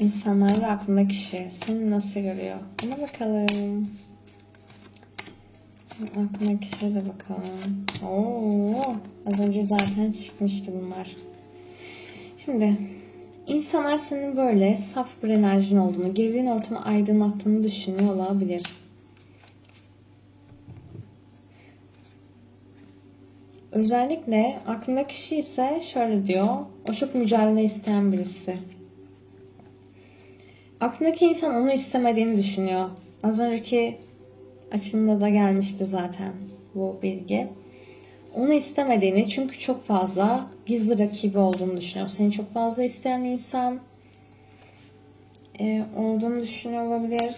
İnsanlar ve aklındaki kişi seni nasıl görüyor? Buna bakalım. Aklındaki kişiye de bakalım. Oo, az önce zaten çıkmıştı bunlar. Şimdi insanlar senin böyle saf bir enerjin olduğunu, girdiğin ortamı aydınlattığını düşünüyor olabilir. Özellikle aklındaki kişi ise şöyle diyor. O çok mücadele isteyen birisi. Aklındaki insan onu istemediğini düşünüyor. Az önceki açımda da gelmişti zaten bu bilgi. Onu istemediğini çünkü çok fazla gizli rakibi olduğunu düşünüyor. Seni çok fazla isteyen insan e, olduğunu düşünüyor olabilir.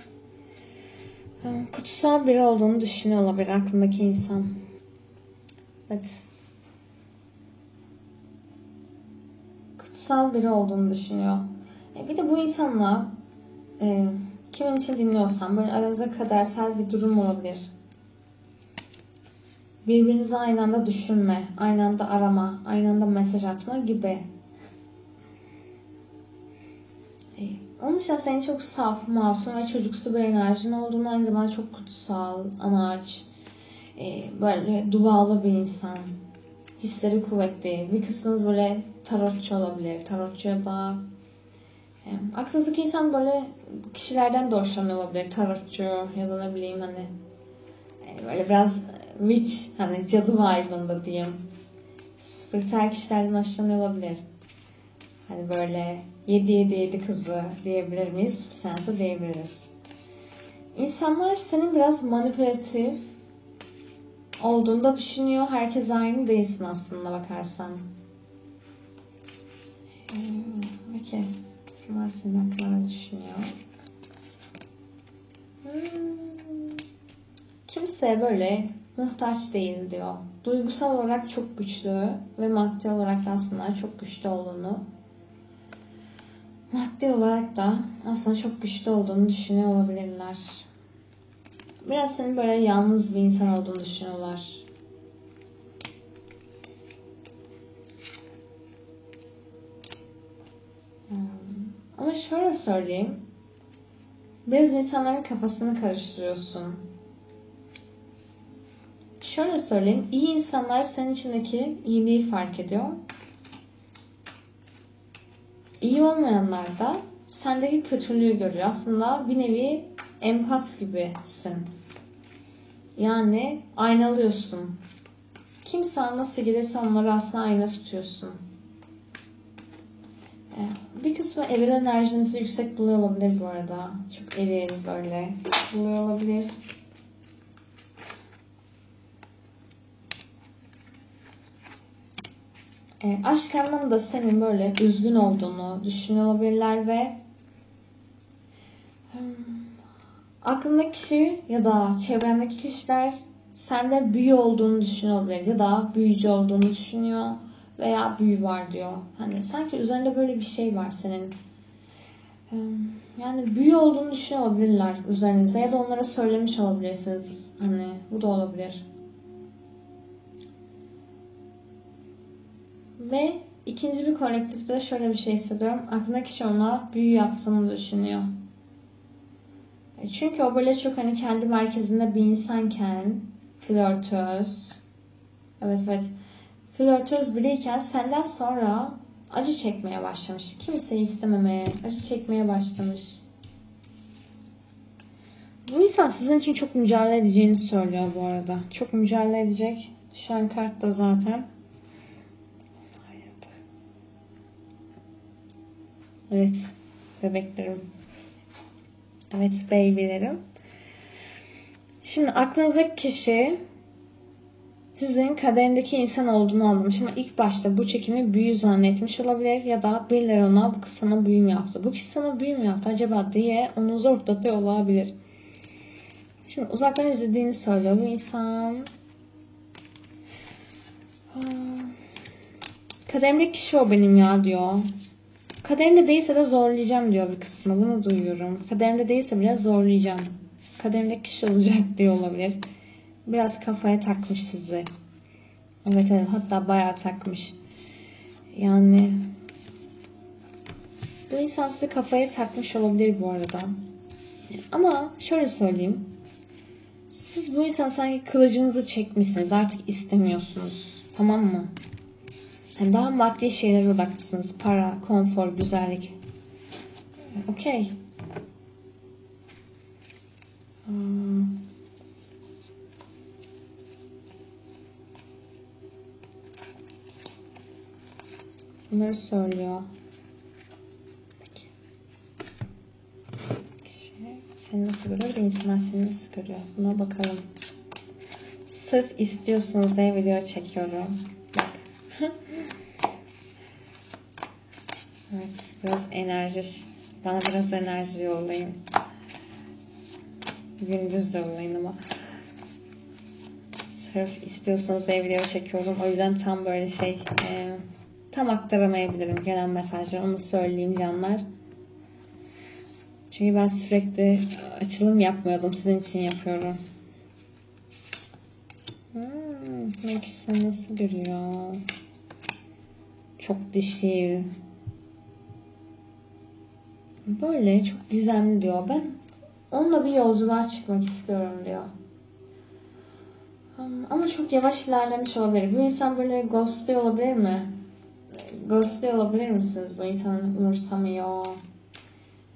Kutsal biri olduğunu düşünüyor olabilir aklındaki insan. Evet. Kutsal biri olduğunu düşünüyor. E, bir de bu insanla e, kimin için dinliyorsan böyle aranızda kadersel bir durum olabilir. Birbirinizi aynı anda düşünme, aynı anda arama, aynı anda mesaj atma gibi. E, onun için senin çok saf, masum ve çocuksu bir enerjin olduğunu aynı zamanda çok kutsal, anaç, e, böyle dualı bir insan. Hisleri kuvvetli. Bir kısmınız böyle tarotçu olabilir. Tarotçu ya da e, aklınızdaki insan böyle kişilerden de hoşlanıyor olabilir. Tarotçu ya da ne bileyim hani e, böyle biraz witch hani cadı vibe'ında diyeyim. Spiritüel kişilerden hoşlanıyor olabilir. Hani böyle 7 7 7 kızı diyebilir miyiz? Bir sense diyebiliriz. İnsanlar senin biraz manipülatif olduğunda düşünüyor. Herkes aynı değilsin aslında bakarsan. Hmm, Peki. İnsanlar senin hakkında düşünüyor? Hmm. Kimse böyle muhtaç değil diyor. Duygusal olarak çok güçlü ve maddi olarak da aslında çok güçlü olduğunu maddi olarak da aslında çok güçlü olduğunu düşünüyor olabilirler. Biraz senin böyle yalnız bir insan olduğunu düşünüyorlar. Hmm. Ama şöyle söyleyeyim. Biraz insanların kafasını karıştırıyorsun. Şöyle söyleyeyim. iyi insanlar senin içindeki iyiliği fark ediyor. İyi olmayanlar da sendeki kötülüğü görüyor. Aslında bir nevi empat gibisin. Yani aynalıyorsun. Kim sana nasıl gelirse onları aslında ayna tutuyorsun. Ee, Bir kısmı evren enerjinizi yüksek buluyor olabilir bu arada. Çok eril böyle buluyor olabilir. E, aşk anlamında senin böyle üzgün olduğunu düşünüyor olabilirler ve hmm, aklındaki kişi ya da çevrendeki kişiler sende büyü olduğunu düşünüyor ya da büyücü olduğunu düşünüyor veya büyü var diyor. Hani sanki üzerinde böyle bir şey var senin. Yani büyü olduğunu düşünüyor olabilirler üzerinizde ya da onlara söylemiş olabilirsiniz. Hani bu da olabilir. Ve ikinci bir kolektifte şöyle bir şey hissediyorum. Aklındaki kişi ona büyü yaptığını düşünüyor. E, Çünkü o böyle çok hani kendi merkezinde bir insanken flörtöz. Evet evet. Flörtöz biriyken senden sonra acı çekmeye başlamış. Kimseyi istememeye, acı çekmeye başlamış. Bu insan sizin için çok mücadele edeceğini söylüyor bu arada. Çok mücadele edecek. Düşen kart da zaten. Evet, bebeklerim. Evet, babylerim. Şimdi aklınızdaki kişi sizin kaderindeki insan olduğunu anlamış ama ilk başta bu çekimi büyü zannetmiş olabilir ya da birileri ona bu kız sana büyü mü yaptı? Bu kişi sana büyü mü yaptı acaba diye onu zorlatıyor olabilir. Şimdi uzaktan izlediğini söylüyor bu insan. Kaderimdeki kişi o benim ya diyor. Kaderimde değilse de zorlayacağım diyor bir kısmı. Bunu duyuyorum. Kaderimde değilse bile zorlayacağım. Kaderimdeki kişi olacak diyor olabilir. Biraz kafaya takmış sizi. Evet evet hatta bayağı takmış. Yani bu insan sizi kafaya takmış olabilir bu arada. Ama şöyle söyleyeyim. Siz bu insan sanki kılıcınızı çekmişsiniz. Artık istemiyorsunuz. Tamam mı? Daha maddi şeylere odaklısınız. Para, konfor, güzellik. Okey. Hmm. Bunları söylüyor. Peki. Kişi seni nasıl görüyor ve insanlar seni nasıl görüyor? Buna bakalım. Sırf istiyorsunuz diye video çekiyorum. Bak. evet, biraz enerji. Bana biraz enerji yollayın. Gündüz yollayın ama. Sırf istiyorsunuz diye video çekiyorum. O yüzden tam böyle şey... E, tam aktaramayabilirim gelen mesajları. Onu söyleyeyim canlar. Çünkü ben sürekli açılım yapmıyordum. Sizin için yapıyorum. Hmm, ne kişi nasıl görüyor? Çok dişi. Böyle çok gizemli diyor. Ben onunla bir yolculuğa çıkmak istiyorum diyor. Hmm, Ama çok yavaş ilerlemiş olabilir. Bu insan böyle ghostluyor olabilir mi? Ghostluyor olabilir misiniz? Bu insanı umursamıyor.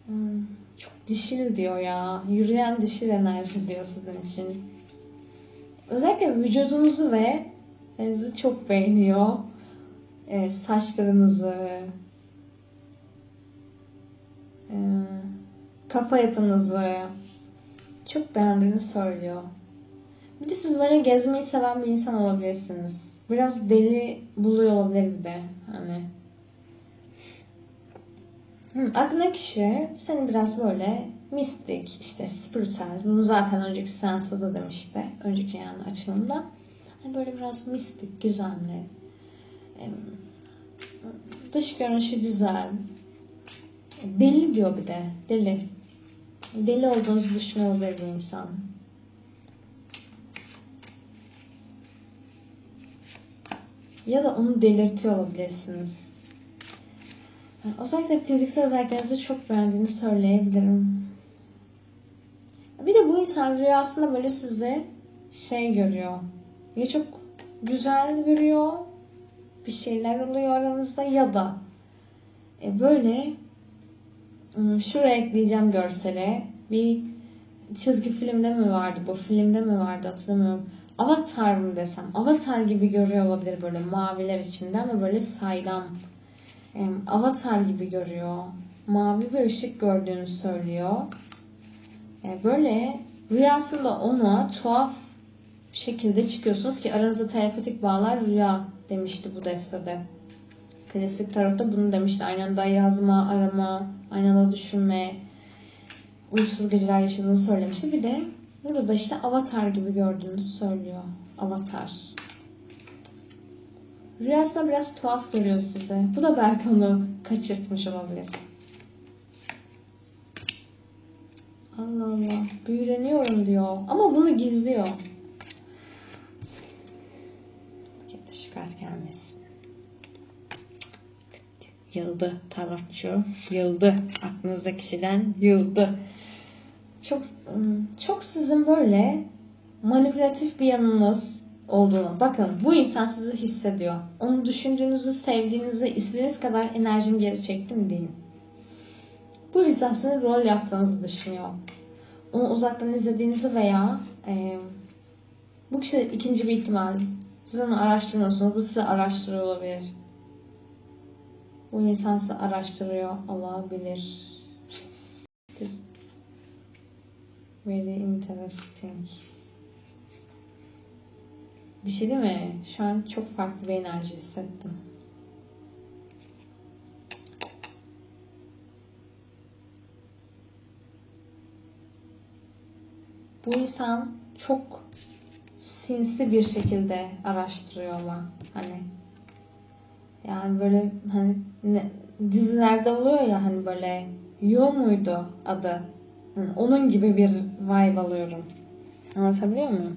Hmm, Çok dişil diyor ya. Yürüyen dişil enerji diyor sizin için. Özellikle vücudunuzu ve sizi çok beğeniyor. Evet, saçlarınızı, kafa yapınızı çok beğendiğini söylüyor. Bir de siz böyle gezmeyi seven bir insan olabilirsiniz. Biraz deli buluyor olabilir bir de. Hani Hı, aklındaki kişi seni biraz böyle mistik, işte spiritüel. Bunu zaten önceki seansta da demişti. Önceki yani açılımda. Hani böyle biraz mistik, güzelli. Dış görünüşü güzel. Deli diyor bir de. Deli. Deli olduğunuzu düşünüyor olabilir bir insan. Ya da onu delirtiyor olabilirsiniz. Özellikle fiziksel özelliklerinizi çok beğendiğini söyleyebilirim. Bir de bu insan rüyasında böyle size şey görüyor. Ya çok güzel görüyor, bir şeyler oluyor aranızda ya da e, böyle şuraya ekleyeceğim görsele bir çizgi filmde mi vardı bu filmde mi vardı hatırlamıyorum. Avatar mı desem? Avatar gibi görüyor olabilir böyle maviler içinde ama böyle saydam. Avatar gibi görüyor. Mavi bir ışık gördüğünü söylüyor. E, Böyle rüyasında ona tuhaf şekilde çıkıyorsunuz ki aranızda telepatik bağlar rüya demişti bu destede. Klasik tarotta bunu demişti. Aynı anda yazma, arama, aynı anda düşünme, uykusuz geceler yaşadığını söylemişti. Bir de burada da işte avatar gibi gördüğünü söylüyor. Avatar. Rüyasında biraz tuhaf görüyor sizi. Bu da belki onu kaçırtmış olabilir. Allah Allah. Büyüleniyorum diyor. Ama bunu gizliyor. Pakette şikayet gelmesin. Yıldı tarotçu. Yıldı. Aklınızdaki kişiden yıldı. Çok çok sizin böyle manipülatif bir yanınız olduğunu. Bakın bu insan sizi hissediyor. Onu düşündüğünüzü, sevdiğinizi, istediğiniz kadar enerjimi geri çektim deyin. Bu insan sizin rol yaptığınızı düşünüyor. Onu uzaktan izlediğinizi veya e, bu kişi ikinci bir ihtimal. Siz onu araştırmıyorsunuz. Bu sizi araştırıyor olabilir. Bu insan sizi araştırıyor olabilir. Very interesting. Bir şey değil mi? Şu an çok farklı bir enerji hissettim. Bu insan çok sinsi bir şekilde araştırıyor ama hani yani böyle hani ne, dizilerde oluyor ya hani böyle Yo muydu adı? Yani onun gibi bir vibe alıyorum. Anlatabiliyor muyum?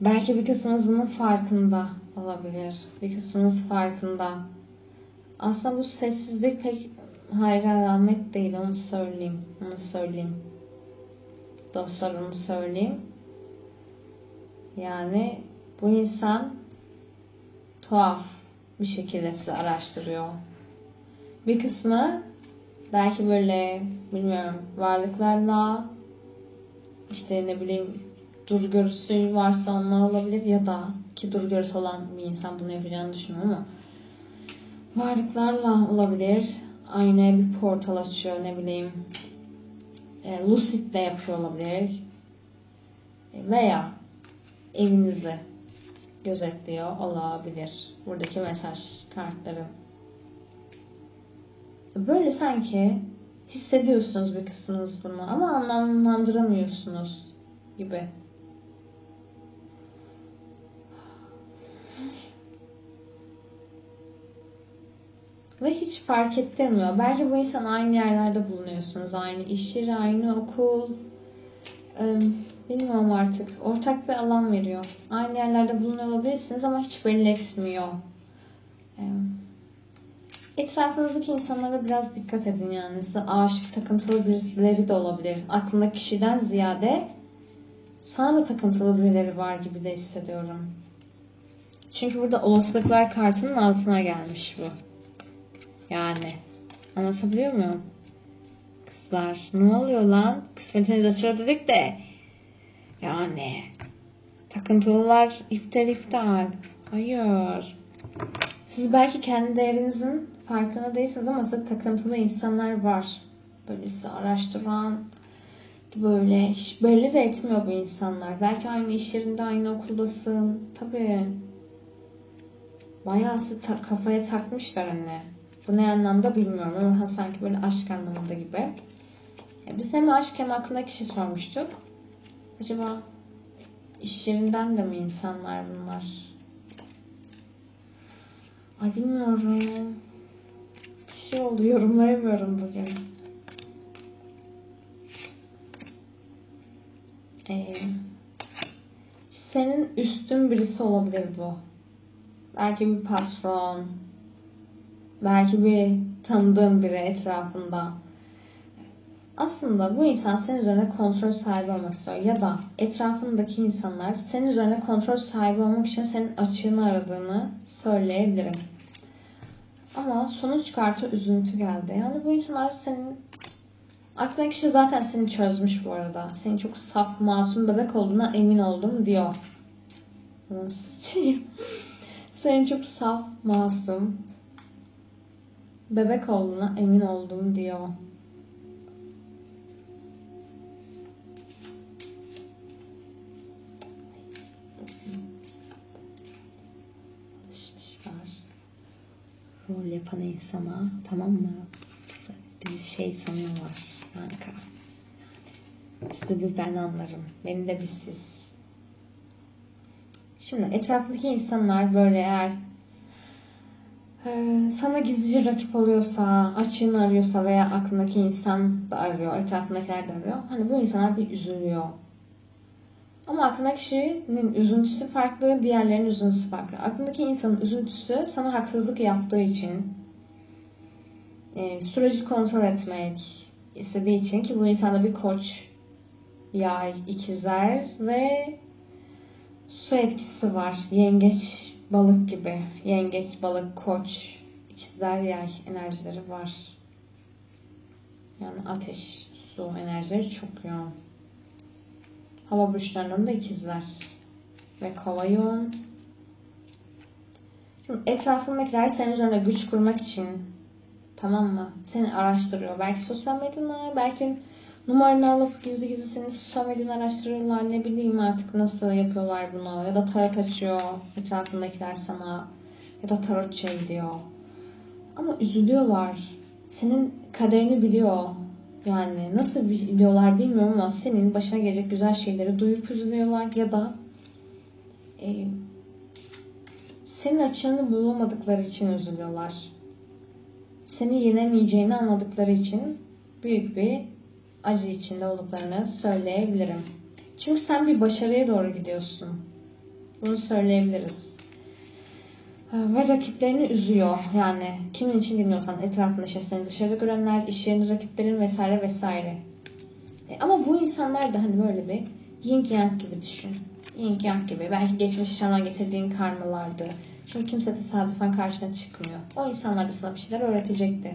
Belki bir kısmınız bunun farkında olabilir. Bir kısmınız farkında. Aslında bu sessizlik pek hayra alamet değil onu söyleyeyim. Onu söyleyeyim. Dostlar onu söyleyeyim. Yani bu insan tuhaf bir şekilde sizi araştırıyor. Bir kısmı belki böyle bilmiyorum varlıklarla işte ne bileyim dur görüsü varsa onlar olabilir ya da ki dur görüsü olan bir insan bunu yapacağını düşünüyorum ama varlıklarla olabilir. Aynaya bir portal açıyor ne bileyim. E, lucid de yapıyor olabilir. E, veya evinizi gözetliyor olabilir. Buradaki mesaj kartları. Böyle sanki hissediyorsunuz bir kısmınız bunu ama anlamlandıramıyorsunuz gibi. Fark ettirmiyor. Belki bu insan aynı yerlerde bulunuyorsunuz. Aynı iş yeri, aynı okul. Bilmiyorum artık. Ortak bir alan veriyor. Aynı yerlerde bulunuyor olabilirsiniz ama hiç belli etmiyor. Etrafınızdaki insanlara biraz dikkat edin yani. Size aşık, takıntılı birileri de olabilir. Aklındaki kişiden ziyade sana da takıntılı birileri var gibi de hissediyorum. Çünkü burada olasılıklar kartının altına gelmiş bu. Yani. Anlatabiliyor muyum? Kızlar ne oluyor lan? Kısmetiniz açıyor dedik de. Yani. Takıntılılar iptal iptal. Hayır. Siz belki kendi değerinizin farkında değilsiniz ama size takıntılı insanlar var. Böyle sizi araştıran, böyle belli de etmiyor bu insanlar. Belki aynı iş yerinde, aynı okuldasın. Tabii. Bayağı ta- kafaya takmışlar anne. Bu ne anlamda bilmiyorum ama sanki böyle aşk anlamında gibi. Ya biz hem aşk hem aklında kişi sormuştuk. Acaba iş yerinden de mi insanlar bunlar? Ay bilmiyorum. Bir şey oldu yorumlayamıyorum bugün. Ee, senin üstün birisi olabilir bu. Belki bir patron, belki bir tanıdığın biri etrafında. Aslında bu insan senin üzerine kontrol sahibi olmak istiyor ya da etrafındaki insanlar senin üzerine kontrol sahibi olmak için senin açığını aradığını söyleyebilirim. Ama sonuç kartı üzüntü geldi. Yani bu insanlar senin aklındaki kişi zaten seni çözmüş bu arada. Senin çok saf, masum bebek olduğuna emin oldum diyor. Nasıl Senin çok saf, masum, bebek olduğuna emin oldum diyor. Alışmışlar. Rol yapan insana tamam mı? Bizi şey sanıyorlar kanka. Sizi bir ben anlarım. Beni de bir siz. Şimdi etrafındaki insanlar böyle eğer sana gizlice rakip oluyorsa, açığını arıyorsa veya aklındaki insan da arıyor, etrafındakiler de arıyor. Hani bu insanlar bir üzülüyor. Ama aklındaki kişinin üzüntüsü farklı, diğerlerinin üzüntüsü farklı. Aklındaki insanın üzüntüsü sana haksızlık yaptığı için, e, süreci kontrol etmek istediği için ki bu insanda bir koç, yay, ikizler ve su etkisi var. Yengeç balık gibi. Yengeç, balık, koç, ikizler yay enerjileri var. Yani ateş, su enerjileri çok yoğun. Hava burçlarının da ikizler. Ve kova yoğun. Şimdi etrafındakiler senin üzerine güç kurmak için tamam mı? Seni araştırıyor. Belki sosyal medyada, belki numaranı alıp gizli gizli seni sosyal medyadan araştırıyorlar. Ne bileyim artık nasıl yapıyorlar bunu. Ya da tarot açıyor etrafındakiler sana. Ya da tarotçuya gidiyor. Ama üzülüyorlar. Senin kaderini biliyor. Yani nasıl biliyorlar bilmiyorum ama senin başına gelecek güzel şeyleri duyup üzülüyorlar ya da e, senin açığını bulamadıkları için üzülüyorlar. Seni yenemeyeceğini anladıkları için büyük bir acı içinde olduklarını söyleyebilirim. Çünkü sen bir başarıya doğru gidiyorsun. Bunu söyleyebiliriz. Ha, Ve rakiplerini üzüyor. Yani kimin için dinliyorsan etrafında seni dışarıda görenler, iş yerinde rakiplerin vesaire vesaire. E, ama bu insanlar da hani böyle bir yin yang gibi düşün. Yin yang gibi. Belki geçmiş yaşamdan getirdiğin karmalardı. Çünkü kimse tesadüfen karşına çıkmıyor. O insanlar da sana bir şeyler öğretecekti.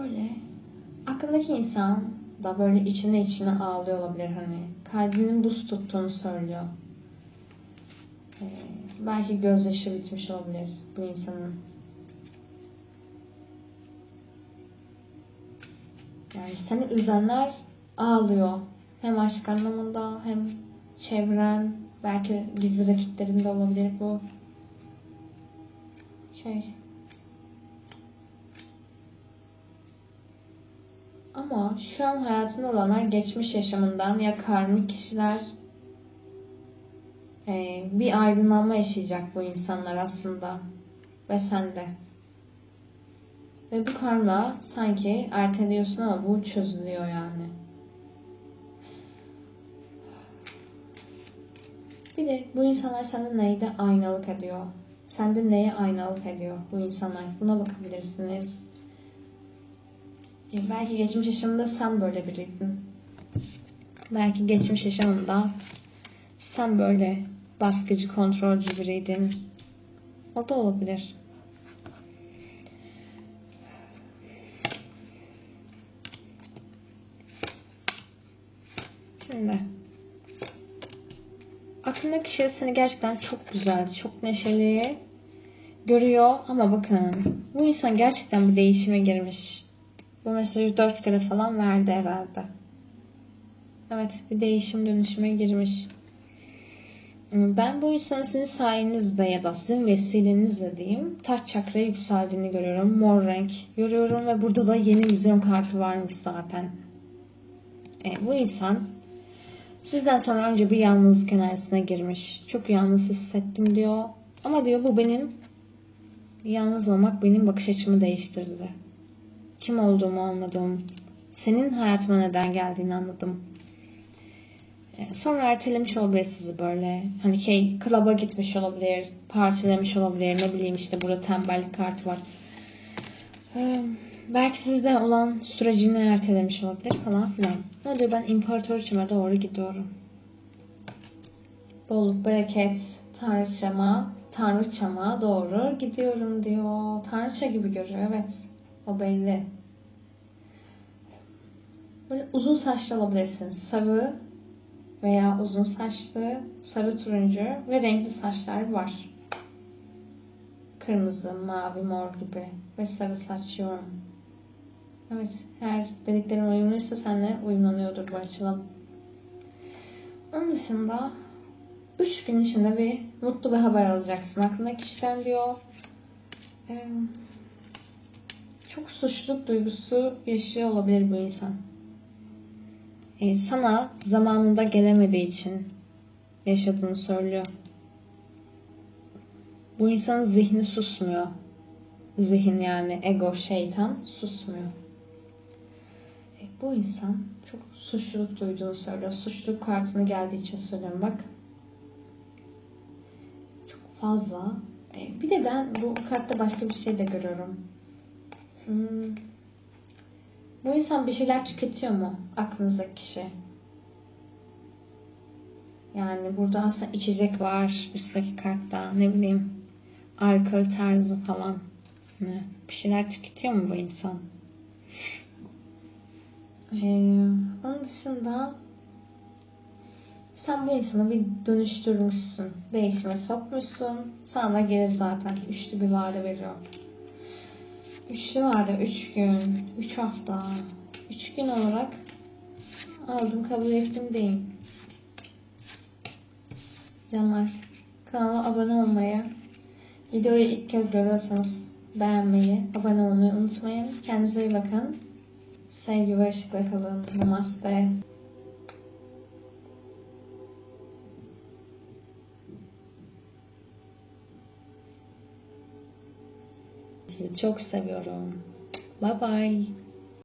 Böyle aklındaki insan da böyle içine içine ağlıyor olabilir hani. Kalbinin buz tuttuğunu söylüyor. Ee, belki gözyaşı bitmiş olabilir bu insanın. Yani seni üzenler ağlıyor. Hem aşk anlamında hem çevren, belki gizli rakiplerin de olabilir bu. Şey. Ama şu an hayatında olanlar geçmiş yaşamından ya karmik kişiler e, bir aydınlanma yaşayacak bu insanlar aslında. Ve sen de. Ve bu karma sanki erteliyorsun ama bu çözülüyor yani. Bir de bu insanlar sende neyde aynalık ediyor? Sende neye aynalık ediyor bu insanlar? Buna bakabilirsiniz. Belki geçmiş yaşamında sen böyle biriydin. Belki geçmiş yaşamında sen böyle baskıcı, kontrolcü biriydin. O da olabilir. Şimdi aklındaki kişi seni gerçekten çok güzel, çok neşeli görüyor ama bakın bu insan gerçekten bir değişime girmiş. Bu mesajı dört kere falan verdi herhalde. Evet bir değişim dönüşüme girmiş. Ben bu insanın sizin sayenizde ya da sizin vesilenizle diyeyim taç çakraya yükseldiğini görüyorum. Mor renk görüyorum ve burada da yeni vizyon kartı varmış zaten. E, bu insan sizden sonra önce bir yalnızlık enerjisine girmiş. Çok yalnız hissettim diyor. Ama diyor bu benim yalnız olmak benim bakış açımı değiştirdi. Kim olduğumu anladım. Senin hayatıma neden geldiğini anladım. E, Sonra ertelemiş olabilir sizi böyle. Hani şey, klaba gitmiş olabilir, partilemiş olabilir, ne bileyim işte burada tembellik kartı var. Ee, belki sizde olan sürecini ertelemiş olabilir falan filan. Ne diyor ben imparatoriçime doğru gidiyorum. Bolluk, bereket, tanrıçama, tanrıçama doğru gidiyorum diyor. Tanrıça gibi görüyor evet. O belli. Böyle uzun saçlı olabilirsiniz. Sarı veya uzun saçlı, sarı turuncu ve renkli saçlar var. Kırmızı, mavi, mor gibi ve sarı saç yorum. Evet, her dediklerim uyumluysa seninle uyumlanıyordur bu açılım. Onun dışında 3 gün içinde bir mutlu bir haber alacaksın aklındaki kişiden diyor. Ee, çok suçluluk duygusu yaşıyor olabilir bu insan. Ee, sana zamanında gelemediği için yaşadığını söylüyor. Bu insanın zihni susmuyor. Zihin yani ego, şeytan susmuyor. E, bu insan çok suçluluk duyduğunu söylüyor. Suçluluk kartını geldiği için söylüyorum bak. Çok fazla. E, bir de ben bu kartta başka bir şey de görüyorum. Hmm. Bu insan bir şeyler tüketiyor mu? Aklınızdaki kişi. Yani burada aslında içecek var üstteki kartta. Ne bileyim alkol tarzı falan. Ne? Bir şeyler tüketiyor mu bu insan? Ee, onun dışında sen bu insanı bir dönüştürmüşsün. Değişime sokmuşsun. Sana gelir zaten. Üçlü bir vade veriyor. Üçlü vade. Üç gün. Üç hafta. Üç gün olarak aldım kabul ettim diyeyim. Canlar kanala abone olmayı, videoyu ilk kez görüyorsanız beğenmeyi, abone olmayı unutmayın. Kendinize iyi bakın. Sevgi ve ışıkla kalın. Namaste. Sizi çok seviyorum. Bye bye.